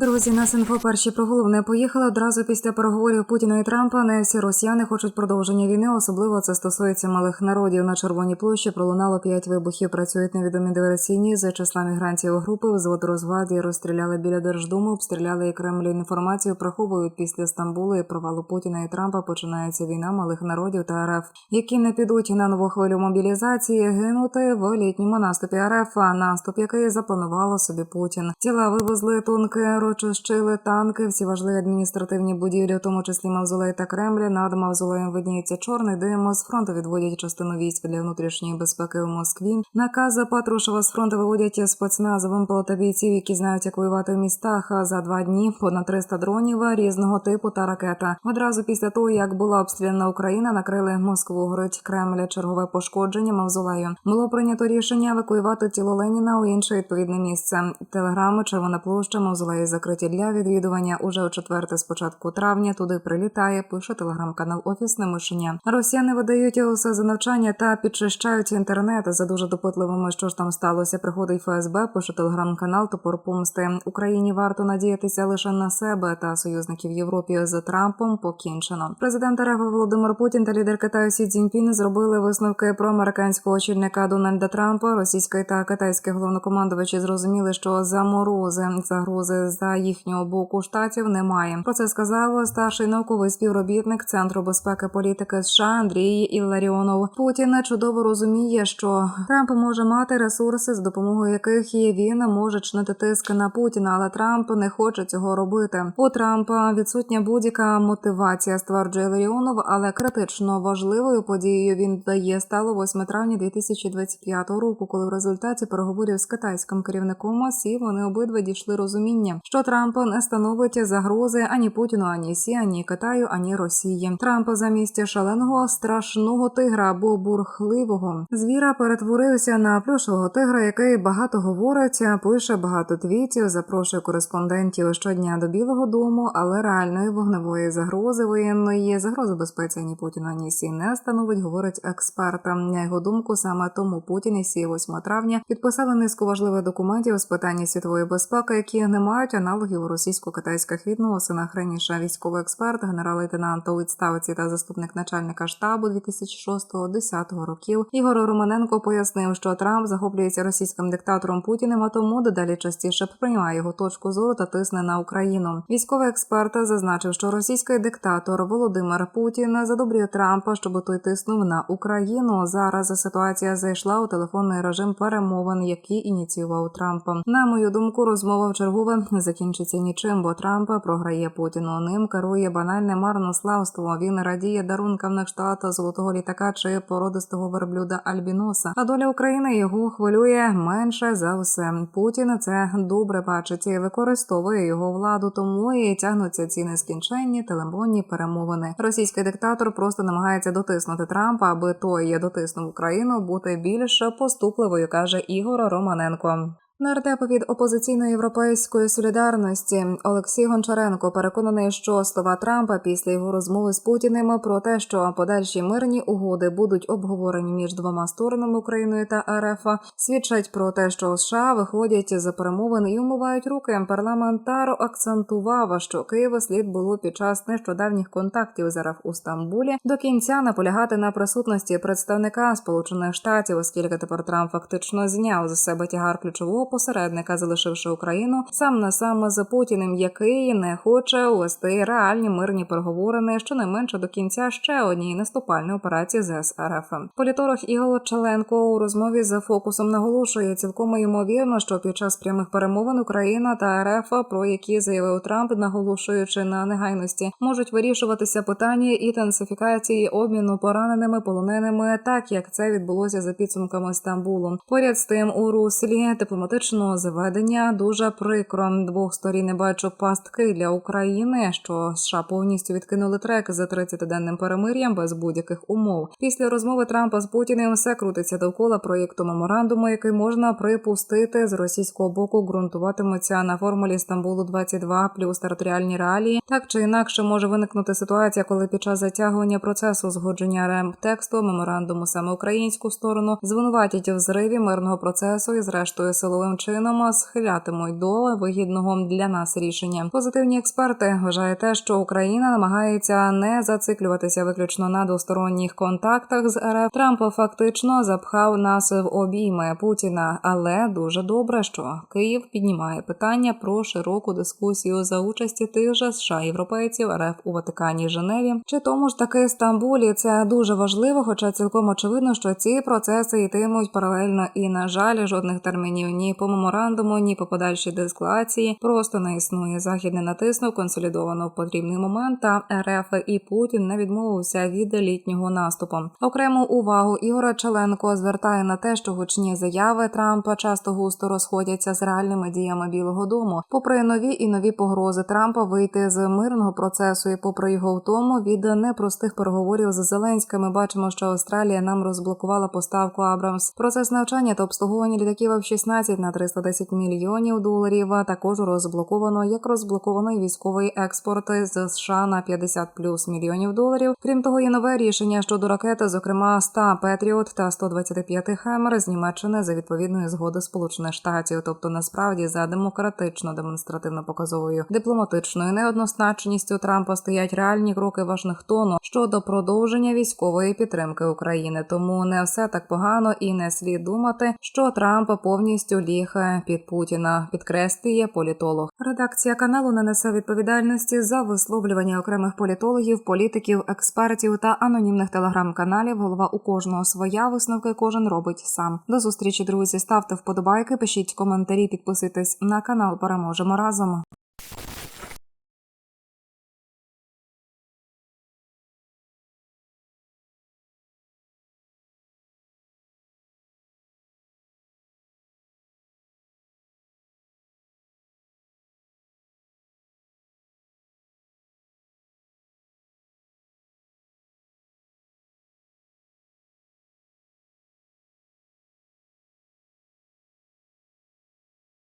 Друзі, нас інфо перші про головне поїхали одразу після переговорів Путіна і Трампа. Не всі росіяни хочуть продовження війни. Особливо це стосується малих народів. На червоній площі пролунало п'ять вибухів. Працюють невідомі диверсійні за числа мігрантів групи. Взвод Розваді розстріляли біля Держдуму, обстріляли і Кремль інформацію. Приховують після Стамбулу і провалу Путіна і Трампа. Починається війна малих народів та РФ, які не підуть на нову хвилю мобілізації, гинути в літньому наступі РФ. Наступ, який запланувало собі Путін. Тіла вивезли тонке розчищили танки, всі важливі адміністративні будівлі, в тому числі Мавзолей та Кремль. Над Мавзолеєм видніється чорний дим. З фронту відводять частину військ для внутрішньої безпеки в Москві. Накази Патрушева з фронту виводять спецназ та бійців, які знають, як воювати в містах. За два дні понад 300 дронів різного типу та ракета. Одразу після того, як була обстріляна Україна, накрили Москву. Горить Кремля чергове пошкодження Мавзолею. Було прийнято рішення евакуювати тіло Леніна у інше відповідне місце. Телеграми Червона площа Мавзолеї закриті для відвідування уже у четверте з початку травня. Туди прилітає. Пише телеграм-канал Офісне мишення. Росіяни видають усе за навчання та підчищають інтернет за дуже допитливими. Що ж там сталося? Приходить ФСБ. Пише телеграм-канал Топор помсти. Україні варто надіятися лише на себе та союзників Європі з Трампом. Покінчено. Президент РФ Володимир Путін та лідер Китаю Сі Цзіньпін зробили висновки про американського очільника Дональда Трампа. Російський та китайський головнокомандувачі зрозуміли, що заморози загрози за їхнього боку штатів немає. Про це сказав старший науковий співробітник Центру безпеки політики США Андрій Ілларіонов. Путін чудово розуміє, що Трамп може мати ресурси, з допомогою яких він може чинити тиск на Путіна, але Трамп не хоче цього робити. У Трампа відсутня будь-яка мотивація, стверджує Ілларіонов, але критично важливою подією він дає стало 8 травня 2025 року, коли в результаті переговорів з китайським керівником Сі вони обидва дійшли розуміння, що Трамп не становить загрози ані Путіну, ані Сі, ані Китаю, ані Росії. Трамп замість шаленого страшного тигра або бурхливого звіра перетворився на плюшового тигра, який багато говорить, пише багато твітів, запрошує кореспондентів щодня до Білого Дому, але реальної вогневої загрози воєнної загрози безпеці ані Путіну, ані Сі не становить, говорить експерт. На його думку, саме тому Путін і Сі 8 травня підписали низку важливих документів з питання світової безпеки, які не мають аналогів у російсько-китайських відносинах. Раніше військовий експерт, генерал-лейтенант у відставці та заступник начальника штабу 2006-2010 років Ігор Романенко пояснив, що Трамп захоплюється російським диктатором Путіним, а тому дедалі частіше приймає його точку зору та тисне на Україну. Військовий експерт зазначив, що російський диктатор Володимир Путін задобрює Трампа, щоб той тиснув на Україну. Зараз ситуація зайшла у телефонний режим перемовин, які ініціював Трамп. На мою думку, розмова в чергове закінчиться нічим, бо Трамп програє Путіну. Ним керує банальне марнославство. Він радіє дарункам на кшталт золотого літака чи породистого верблюда Альбіноса. А доля України його хвилює менше за все. Путін це добре бачить і використовує його владу, тому і тягнуться ці нескінченні телефонні перемовини. Російський диктатор просто намагається дотиснути Трампа, аби той дотиснув Україну, бути більш поступливою, каже Ігор Романенко. Нардеп від опозиційної європейської солідарності Олексій Гончаренко переконаний, що слова Трампа після його розмови з Путіним про те, що подальші мирні угоди будуть обговорені між двома сторонами Україною та РФ, свідчать про те, що США виходять за перемовин і умивають руки. Парламентар акцентував, що Києву слід було під час нещодавніх контактів з РФ у Стамбулі до кінця наполягати на присутності представника Сполучених Штатів, оскільки тепер Трамп фактично зняв з себе тягар ключового посередника, залишивши Україну сам на сам з Путіним, який не хоче увести реальні мирні переговори щонайменше до кінця ще однієї наступальної операції з РФ. Політолог Ігор Чаленко у розмові з фокусом наголошує цілком ймовірно, що під час прямих перемовин Україна та РФ, про які заявив Трамп, наголошуючи на негайності, можуть вирішуватися питання інтенсифікації обміну пораненими полоненими, так як це відбулося за підсумками Стамбулу. Поряд з тим у руслі дипломатичного заведення дуже прикро двох сторін не бачу пастки для України, що США повністю відкинули трек за 30-денним перемир'ям без будь-яких умов. Після розмови Трампа з Путіним все крутиться довкола проєкту меморандуму, який можна припустити з російського боку, ґрунтуватиметься на формулі Стамбулу 22 плюс територіальні реалії. Так чи інакше може виникнути ситуація, коли під час затягування процесу згодження РЕМ тексту меморандуму саме українську сторону звинуватять в зриві мирного процесу і зрештою силовим показовим чином схилятимуть до вигідного для нас рішення. Позитивні експерти вважають те, що Україна намагається не зациклюватися виключно на двосторонніх контактах з РФ. Трамп фактично запхав нас в обійми Путіна, але дуже добре, що Київ піднімає питання про широку дискусію за участі тих же США європейців РФ у Ватикані Женеві чи тому ж таки Стамбулі. Це дуже важливо, хоча цілком очевидно, що ці процеси йтимуть паралельно і на жаль, жодних термінів ні по меморандуму, ні по подальшій дескалації просто не існує. Захід натиснув консолідовано в потрібний момент. Та РФ і Путін не відмовився від літнього наступу. Окрему увагу Ігора Челенко звертає на те, що гучні заяви Трампа часто густо розходяться з реальними діями Білого Дому. Попри нові і нові погрози Трампа вийти з мирного процесу і попри його втому від непростих переговорів з Зеленським, ми бачимо, що Австралія нам розблокувала поставку Абрамс. Процес навчання та обслуговування літаків F-16 на 310 мільйонів доларів. Також розблоковано, як розблоковано і військовий експорт з США на 50 плюс мільйонів доларів. Крім того, є нове рішення щодо ракети, зокрема 100 Петріот та 125 Хемер з Німеччини за відповідної згоди Сполучених Штатів. Тобто, насправді за демократично демонстративно показовою дипломатичною неоднозначністю Трампа стоять реальні кроки Вашингтону щодо продовження військової підтримки України. Тому не все так погано і не слід думати, що Трамп повністю ліг під Путіна, підкреслює політолог. Редакція каналу не несе відповідальності за висловлювання окремих політологів, політиків, експертів та анонімних телеграм-каналів. Голова у кожного своя висновки кожен робить сам. До зустрічі, друзі. Ставте вподобайки, пишіть коментарі, підписуйтесь на канал. Переможемо разом.